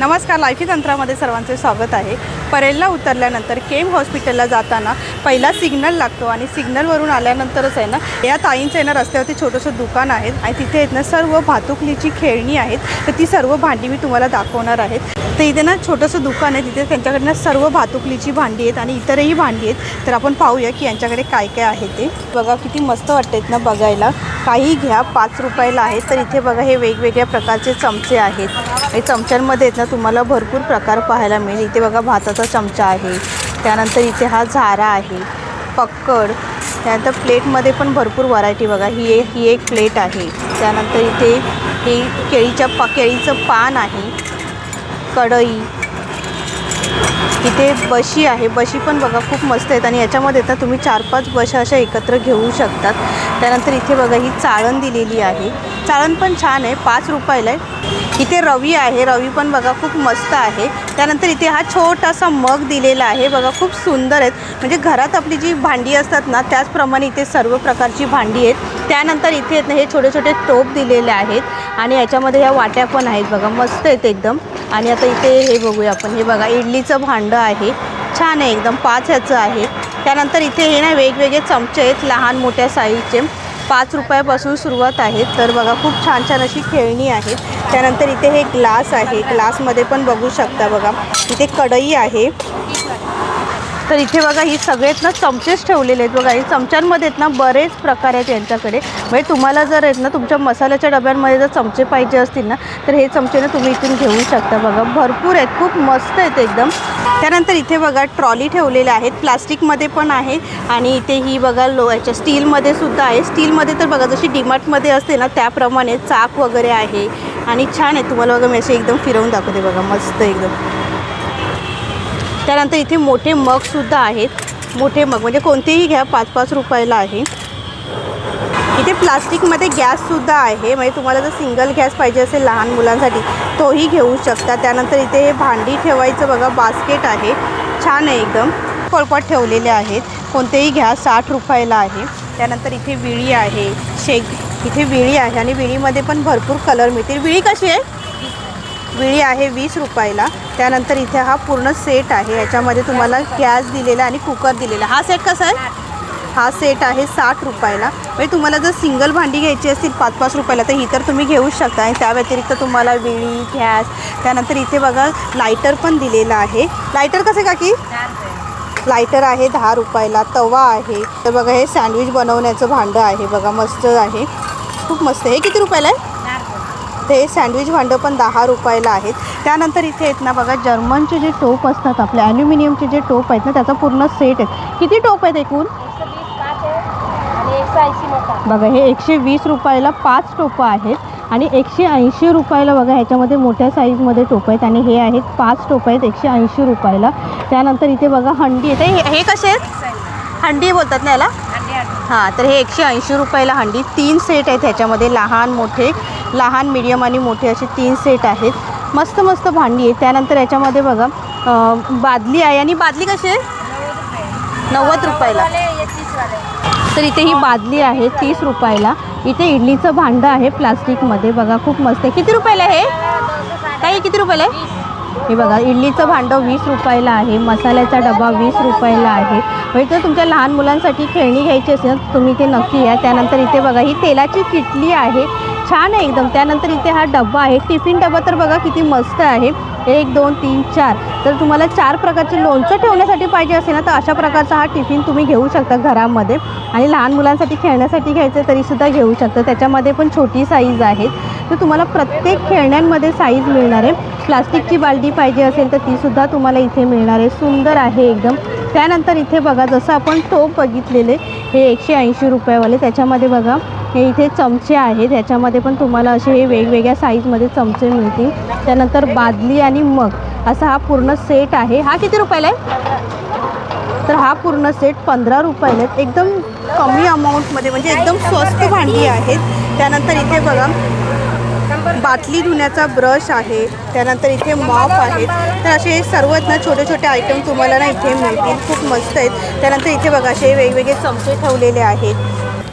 नमस्कार लाईफी तंत्रामध्ये सर्वांचे स्वागत आहे. परेलला उतरल्यानंतर केम हॉस्पिटलला जाताना पहिला सिग्नल लागतो आणि सिग्नलवरून आल्यानंतरच आहे ना या ताईंचं आहे ना रस्त्यावरती छोटंसं दुकान आहे आणि तिथे आहेत ना सर्व भातुकलीची खेळणी आहेत. तर ती सर्व भांडी मी तुम्हाला दाखवणार आहेत तर इथे ना छोटंसं दुकान आहे तिथे त्यांच्याकडनं सर्व भातुकलीची भांडी आहेत आणि इतरही भांडी आहेत. तर आपण पाहूया की यांच्याकडे काय काय आहे ते. बघा किती मस्त वाटतात ना बघायला. काही घ्या पाच रुपयाला आहे तर इथे बघा हे वेगवेगळ्या प्रकारचे चमचे आहेत. हे चमच्यांमध्ये आहेत ना तुम्हाला भरपूर प्रकार पाहायला मिळेल. इथे बघा भाताचा चमचा आहे. त्यानंतर इथे हा झारा आहे. पक्कड. त्यानंतर प्लेटमध्ये पण भरपूर व्हरायटी बघा. ही एक ही एक प्लेट आहे. त्यानंतर इथे ही केळीच्या पा केळीचं पान आहे. कढई. इथे बशी आहे. बशी पण बघा खूप मस्त आहेत आणि याच्यामध्ये तर तुम्ही चार पाच बशा अशा एकत्र घेऊ शकतात. त्यानंतर इथे बघा ही चाळण दिलेली आहे. चाळण पण छान आहे. पाच रुपयाला आहे. इथे रवी आहे. रवी पण बघा खूप मस्त आहे. त्यानंतर इथे हा छोटासा मग दिलेला आहे. बघा खूप सुंदर आहेत. म्हणजे घरात आपली जी भांडी असतात ना त्याचप्रमाणे इथे सर्व प्रकारची भांडी आहेत. त्यानंतर इथे हे छोटे छोटे टोप दिलेले आहेत. आणि याच्यामध्ये ह्या वाट्या पण आहेत बघा मस्त आहेत एकदम. आणि आता इथे हे बघूया आपण. हे बघा इडलीचं भांडं आहे. छान आहे एकदम पाच ह्याचं आहे. त्यानंतर इथे हे ना वेगवेगळे चमचे आहेत लहान मोठ्या साईजचे. पाच रुपयापासून सुरुवात आहे. तर बघा खूप छान छान अशी खेळणी आहेत. त्यानंतर इथे हे ग्लास आहे. ग्लासमध्ये पण बघू शकता बघा. इथे कढई आहे. तर इथे बघा ही सगळेच ना चमचेच ठेवलेले आहेत बघा. हे चमच्यांमध्ये आहेत ना बरेच प्रकार आहेत यांच्याकडे. म्हणजे तुम्हाला जर आहेत ना तुमच्या मसाल्याच्या डब्यांमध्ये जर चमचे पाहिजे असतील ना तर हे चमचे ना तुम्ही इथून घेऊ शकता बघा. भरपूर आहेत खूप मस्त आहेत एकदम. त्यानंतर इथे बघा ट्रॉली ठेवलेल्या आहेत. प्लास्टिकमध्ये पण आहे. आणि इथे ही बघा लो याच्या स्टीलमध्ये सुद्धा आहे. स्टीलमध्ये तर बघा जशी डिमार्टमध्ये असते ना त्याप्रमाणे चाक वगैरे आहे. आणि छान आहे. तुम्हाला बघा मी असे एकदम फिरवून दाखवते बघा. मस्त एकदम. त्यानंतर इथे मोठे मगसुद्धा आहेत. मोठे मग म्हणजे कोणतेही घ्या पाच पाच रुपयाला आहे. इथे प्लास्टिकमध्ये गॅससुद्धा आहे. म्हणजे तुम्हाला जर सिंगल गॅस पाहिजे असेल लहान मुलांसाठी तोही घेऊ शकता. त्यानंतर इथे हे भांडी ठेवायचं बघा बास्केट आहे. छान आहे एकदम. पोळपाट ठेवलेले आहेत. कोणतेही घ्या साठ रुपयाला आहे. त्यानंतर इथे विळी आहे. शेक इथे विळी आहे आणि विळीमध्ये पण भरपूर कलर मिळतील. विळी कशी आहे? विळी आहे वीस रुपयाला. त्यानंतर इथे हा पूर्ण सेट आहे. याच्यामध्ये तुम्हाला गॅस दिलेला आणि कुकर दिलेला. हा सेट कसा आहे? हा सेट आहे साठ रुपयाला. म्हणजे तुम्हाला जर सिंगल भांडी घ्यायची असतील पाच पाच रुपयाला तर ही तर तुम्ही घेऊ शकता. आणि त्या व्यतिरिक्त तुम्हाला विळी गॅस. त्यानंतर इथे बघा लायटर पण दिलेला आहे. लायटर कसं का की लायटर आहे दहा रुपयाला. तवा आहे. तर बघा हे सँडविच बनवण्याचं भांडं आहे. बघा मस्त आहे. खूप मस्त. आहे हे किती रुपयाला आहे? ते सँडविच भांडं पण दहा रुपयाला आहेत. त्यानंतर इथे आहेत ना बघा जर्मनचे जे टोप असतात आपले ॲल्युमिनियमचे जे टोप आहेत ना त्याचा पूर्ण सेट आहे किती टोप आहेत एकूण? बघा हे एकशे वीस रुपयाला पाच टोपं आहेत आणि एकशे ऐंशी रुपयाला बघा ह्याच्यामध्ये मोठ्या साईजमध्ये टोपं आहेत आणि हे आहेत पाच टोपं आहेत एकशे ऐंशी रुपयाला. त्यानंतर इथे बघा हंडी आहे हे हे कसे आहेत? हंडी बोलतात ना याला? हां तर हे एकशे ऐंशी रुपयाला हंडी. तीन सेट आहेत ह्याच्यामध्ये लहान मोठे. लहान मीडियम आणि मोठे असे तीन सेट आहेत. मस्त मस्त भांडी आहे त्यानंतर याच्यामध्ये बघा बादली आहे. आणि बादली कशी आहे? नव्वद रुपयाला. तर इथे ही बादली आहे तीस रुपयाला. इथे इडलीचं भांडं आहे प्लास्टिकमध्ये. बघा खूप मस्त आहे. किती रुपयाला आहे काही किती रुपयाला आहे? हे बघा इडलीचं भांडं वीस रुपयाला आहे मसाल्याचा डबा वीस रुपयाला आहे. म्हणजे जर तुमच्या लहान मुलांसाठी खेळणी घ्यायची असेल तर तुम्ही ते नक्की या. त्यानंतर इथे बघा ही तेलाची किटली आहे. छान आहे एकदम. त्यानंतर इथे हा डबा आहे. टिफिन डबा तर बघा किती मस्त आहे. एक दोन तीन चार. तर तुम्हाला चार प्रकारचे लोणचं ठेवण्यासाठी पाहिजे असेल ना तर अशा प्रकारचा हा टिफिन तुम्ही घेऊ शकता घरामध्ये. आणि लहान मुलांसाठी खेळण्यासाठी घ्यायचं तरीसुद्धा घेऊ शकता. त्याच्यामध्ये पण छोटी साईज आहे तर तुम्हाला प्रत्येक खेळण्यांमध्ये साईज मिळणार आहे. प्लास्टिकची बालटी पाहिजे असेल तर तीसुद्धा तुम्हाला इथे मिळणार आहे. सुंदर आहे एकदम. त्यानंतर इथे बघा जसं आपण टोप बघितलेले हे एकशे ऐंशी रुपयावाले. त्याच्यामध्ये बघा हे इथे चमचे आहेत. ह्याच्यामध्ये पण तुम्हाला असे हे वेगवेगळ्या साईजमध्ये चमचे मिळतील. त्यानंतर बादली आणि मग असा हा पूर्ण सेट आहे. हा किती रुपयाला आहे? तर हा पूर्ण सेट पंधरा रुपयाला आहेत एकदम कमी अमाऊंटमध्ये म्हणजे एकदम स्वस्त भांडी आहेत. त्यानंतर इथे बघा बाटली धुण्याचा ब्रश आहे त्यानंतर इथे मॉप आहेत तर असे सर्वच ना छोटे छोटे आयटम तुम्हाला ना इथे मिळतील. खूप मस्त आहेत. त्यानंतर इथे बघा असे वेगवेगळे चमचे ठेवलेले आहेत.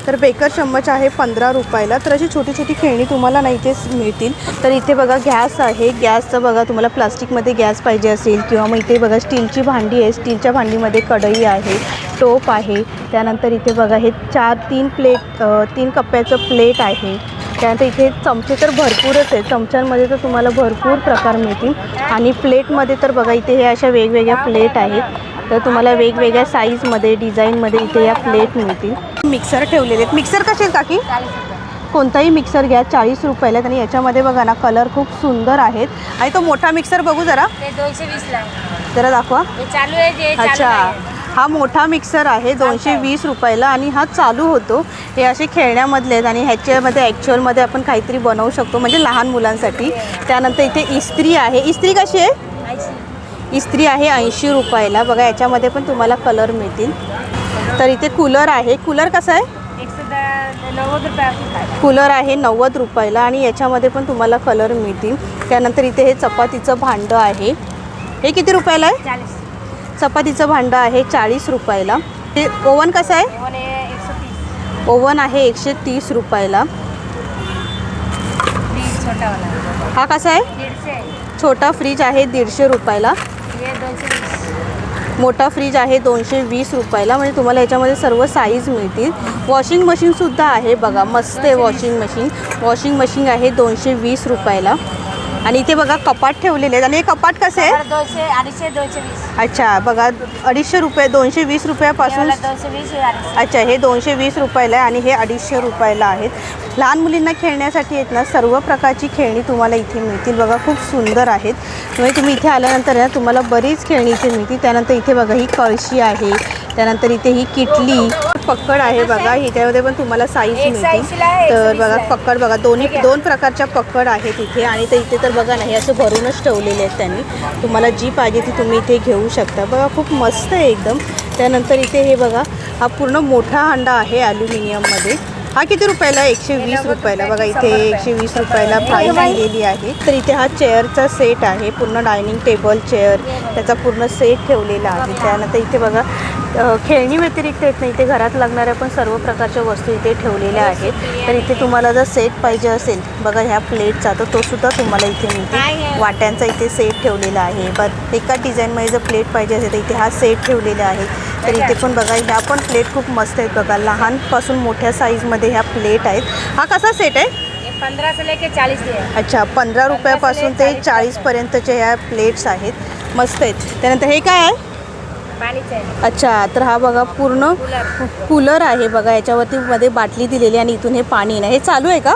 तर बेकर चम्मच आहे पंधरा रुपयाला. तर अशी छोटी छोटी खेळणी तुम्हाला ना इथेच मिळतील. तर इथे बघा गॅस आहे. गॅसचं बघा तुम्हाला प्लास्टिकमध्ये गॅस पाहिजे असेल किंवा मग इथे बघा स्टीलची भांडी आहे स्टीलच्या भांडीमध्ये कढई आहे टोप आहे. त्यानंतर इथे बघा हे चार तीन प्लेट तीन कप्प्याचं प्लेट आहे. त्यानंतर इथे चमचे तर भरपूरच आहेत. चमच्यांमध्ये तर तुम्हाला भरपूर प्रकार मिळतील. आणि प्लेटमध्ये तर बघा इथे हे अशा वेगवेगळ्या प्लेट आहेत. तर तुम्हाला वेगवेगळ्या साईजमध्ये डिझाईनमध्ये इथे या प्लेट मिळतील. मिक्सर ठेवलेले आहेत. मिक्सर कसे आहेत काकी? कोणताही मिक्सर घ्या. चाळीस रुपयाला आणि याच्यामध्ये बघा ना कलर खूप सुंदर आहेत. आणि तो मोठा मिक्सर बघू जरा. दोनशे वीसला आहे. जरा दाखवा. चालू आहे अच्छा. आहे. हा मोठा मिक्सर आहे दोनशे वीस रुपयाला आणि हा चालू होतो. हे असे खेळण्यामधले आहेत आणि ह्याच्यामध्ये ॲक्च्युअलमध्ये आपण काहीतरी बनवू शकतो म्हणजे लहान मुलांसाठी. त्यानंतर इथे इस्त्री आहे. इस्त्री कशी आहे. इस्त्री आहे ऐंशी रुपयाला. बघा याच्यामध्ये पण तुम्हाला कलर मिळतील. तर इथे कूलर आहे. कूलर कसा आहे. कूलर आहे नव्वद रुपयाला आणि याच्यामध्ये पण तुम्हाला कलर मिळतील. त्यानंतर इथे हे चपातीचं भांडं आहे. हे किती रुपयाला आहे? चपातीचं भांडं आहे चाळीस रुपयाला. हे ओवन कसं आहे? ओवन आहे एकशे तीस. रुपयाला. हा कसा आहे? छोटा फ्रीज आहे दीडशे रुपयाला. मोठा फ्रीज आहे दोनशे वीस रुपयाला. म्हणजे तुम्हाला याच्यामध्ये सर्व साईज मिळतील. वॉशिंग मशीनसुद्धा आहे बघा. मस्त आहे वॉशिंग मशीन वॉशिंग मशीन आहे दोनशे वीस रुपयाला. आणि इथे बघा कपाट ठेवलेले आहेत. आणि हे कपाट कसे आहे दोनशे अडीचशे दोनशे वीस. अच्छा बघा अडीचशे रुपये दोनशे वीस रुपयापासून याला दोनशे वीस हे अडीचशे. अच्छा हे दोनशे वीस रुपयाला आहे आणि हे अडीचशे रुपयाला आहेत. लहान मुलींना खेळण्यासाठी आहेत ना सर्व प्रकारची खेळणी तुम्हाला इथे मिळतील. बघा खूप सुंदर आहेत. म्हणजे तुम्ही इथे आल्यानंतर ना तुम्हाला बरीच खेळणी इथे मिळतील. त्यानंतर इथे बघा ही कळशी आहे. त्यानंतर इथे ही किटली. पक्कड आहे बघा ह्याच्यामध्ये पण तुम्हाला साईज एक तर बघा आहे. पक्कड बघा दोन्ही. दोन प्रकारच्या पक्कड आहेत इथे आणि ते इथे तर बघा ना हे असं भरूनच ठेवलेले आहेत त्यांनी. तुम्हाला जी पाहिजे ती तुम्ही इथे घेऊ शकता. बघा खूप मस्त आहे एकदम. त्यानंतर इथे हे बघा हा पूर्ण मोठा हांडा आहे ॲल्युमिनियममध्ये हा किती रुपयाला? एकशे वीस रुपयाला. बघा इथे एकशे वीस रुपयाला प्राईस दिलेली आहे. तर इथे हा चेअरचा सेट आहे. पूर्ण डायनिंग टेबल चेअर त्याचा पूर्ण सेट ठेवलेला आहे. त्यानंतर इथे बघा खेळणी व्यतिरिक्त येत नाही इथे घरात लागणाऱ्या पण सर्व प्रकारच्या वस्तू इथे ठेवलेल्या आहेत. तर इथे तुम्हाला जर सेट पाहिजे असेल बघा ह्या प्लेटचा तर तो सुद्धा तुम्हाला इथे मिळते. वाट्यांचा इथे सेट ठेवलेला आहे. बट एका डिझाईनमध्ये जर प्लेट पाहिजे असेल तर इथे हा सेट ठेवलेला आहे. तर इथे पण बघा ह्या पण प्लेट खूप मस्त आहेत बघा. लहानपासून मोठ्या साईजमध्ये ह्या प्लेट आहेत. हा कसा सेट आहे? पंधरा से लेके चाळीस अच्छा पंधरा रुपयापासून ते चाळीसपर्यंतच्या ह्या प्लेट्स आहेत. मस्त आहेत. त्यानंतर हे काय आहे? अच्छा तर हा बघा पूर्ण कूलर. आहे बघा. याच्यावरती मध्ये बाटली दिलेली आणि इथून हे पाणी नाही हे चालू आहे का?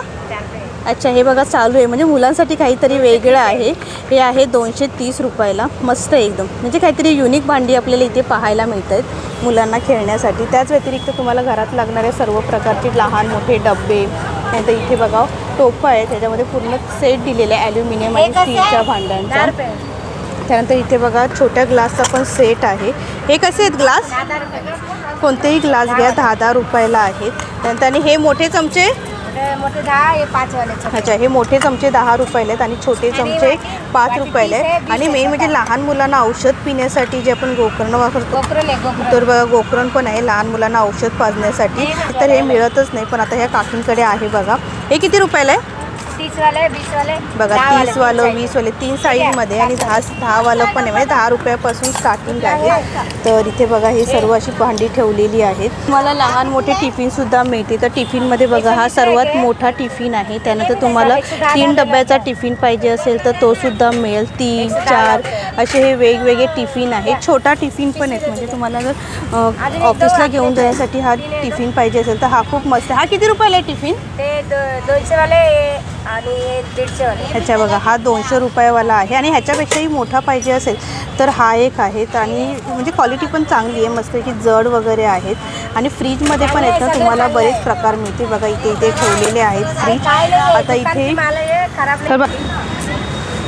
अच्छा हे बघा चालू आहे. म्हणजे मुलांसाठी काहीतरी वेगळं आहे. हे आहे दोनशे तीस रुपयाला. मस्त एकदम. म्हणजे काहीतरी युनिक भांडी आपल्याला इथे पाहायला मिळत आहेत मुलांना खेळण्यासाठी. त्याच व्यतिरिक्त तुम्हाला घरात लागणाऱ्या सर्व प्रकारचे लहान मोठे डबे नंतर इथे बघा टोपं आहे त्याच्यामध्ये पूर्ण सेट दिलेले आहे ॲल्युमिनियम आणि स्टीलच्या भांड्यांचा. त्यानंतर इथे बघा छोट्या ग्लासचा पण सेट आहे. हे कसे आहेत ग्लास कोणतेही ग्लास घ्या दहा दहा रुपयाला आहेत. त्यानंतर आणि हे मोठे चमचे? मोठे दहा हे अच्छा हे मोठे चमचे दहा रुपयाला आहेत आणि छोटे चमचे पाच रुपयाला आहेत. आणि मेन म्हणजे लहान मुलांना औषध पिण्यासाठी जे आपण गोकर्ण वापरतो. तर बघा गोकर्ण पण आहे लहान मुलांना औषध पाजण्यासाठी. तर हे मिळतच नाही पण आता ह्या काकींकडे आहे बघा. हे किती रुपयाला? आहे वाले वाले बघा दहा वाले, तीस वालं तीन वीस वाले तीन साईजमध्ये आणि दहा दहावालं पण आहे. म्हणजे दहा रुपयापासून स्टार्टिंग आहे. तर इथे बघा हे सर्व अशी भांडी ठेवलेली आहेत. तुम्हाला लहान मोठे टिफिनसुद्धा मिळते तर टिफिनमध्ये बघा हा सर्वात मोठा टिफिन आहे. त्यानंतर तुम्हाला तीन डब्याचा टिफिन पाहिजे असेल तर तो सुद्धा मिळेल. तीन चार असे हे वेगवेगळे टिफिन आहेत. छोटा टिफिन पण आहेत. म्हणजे तुम्हाला जर ऑफिसला घेऊन जाण्यासाठी हा टिफिन पाहिजे असेल तर हा खूप मस्त आहे. हा किती रुपयाला आहे टिफिन ते दो- दोनशे वाले आणि हे ह्याच्या बघा हा दोनशे रुपयावाला आहे आणि ह्याच्यापेक्षाही मोठा पाहिजे असेल तर हा एक आहे आणि म्हणजे क्वालिटी पण चांगली आहे मस्त की जड वगैरे आहेत. आणि फ्रीजमध्ये पण आहेत ना तुम्हाला बरेच प्रकार मिळते बघा इथे इथे ठेवलेले आहेत फ्रीज आता इथे तर बघ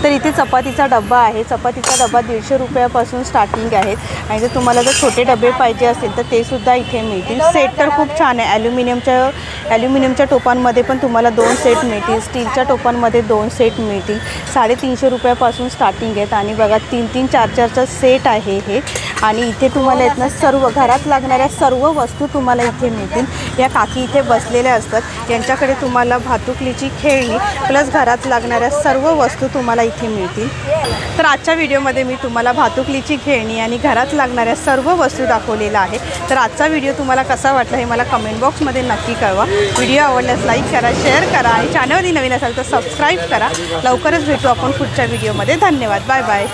तर इथे चपातीचा डब्बा आहे. चपातीचा डब्बा दीडशे रुपयापासून स्टार्टिंग आहे. आणि जर तुम्हाला जर छोटे डबे पाहिजे असेल तर ते सुद्धा इथे मिळतील. सेट तर खूप छान आहे. ॲल्युमिनियमच्या ॲल्युमिनियमच्या टोपांमध्ये पण तुम्हाला दोन सेट मिळतील. स्टीलच्या टोपांमध्ये दोन सेट मिळतील. साडेतीनशे रुपयापासून स्टार्टिंग आहेत. आणि बघा तीन तीन चार चारचा सेट आहे हे. आणि इथे तुम्हाला येत ना सर्व घरात लागणाऱ्या सर्व वस्तू तुम्हाला इथे मिळतील. या काकी इथे बसलेल्या असतात. यांच्याकडे तुम्हाला भातुकलीची खेळणी प्लस घरात लागणाऱ्या सर्व वस्तू तुम्हाला इथे मिळतील. तर आजच्या व्हिडिओमध्ये मी तुम्हाला भातुकलीची खेळणी आणि घरात लागणाऱ्या सर्व वस्तू दाखवलेल्या आहे. तर आजचा व्हिडिओ तुम्हाला कसा वाटला हे मला कमेंट बॉक्समध्ये नक्की कळवा. व्हिडिओ आवडल्यास लाईक करा शेअर करा आणि चॅनलवरती नवीन असाल तर सबस्क्राईब करा. लवकरच भेटू आपण पुढच्या व्हिडिओमध्ये. धन्यवाद. Bye bye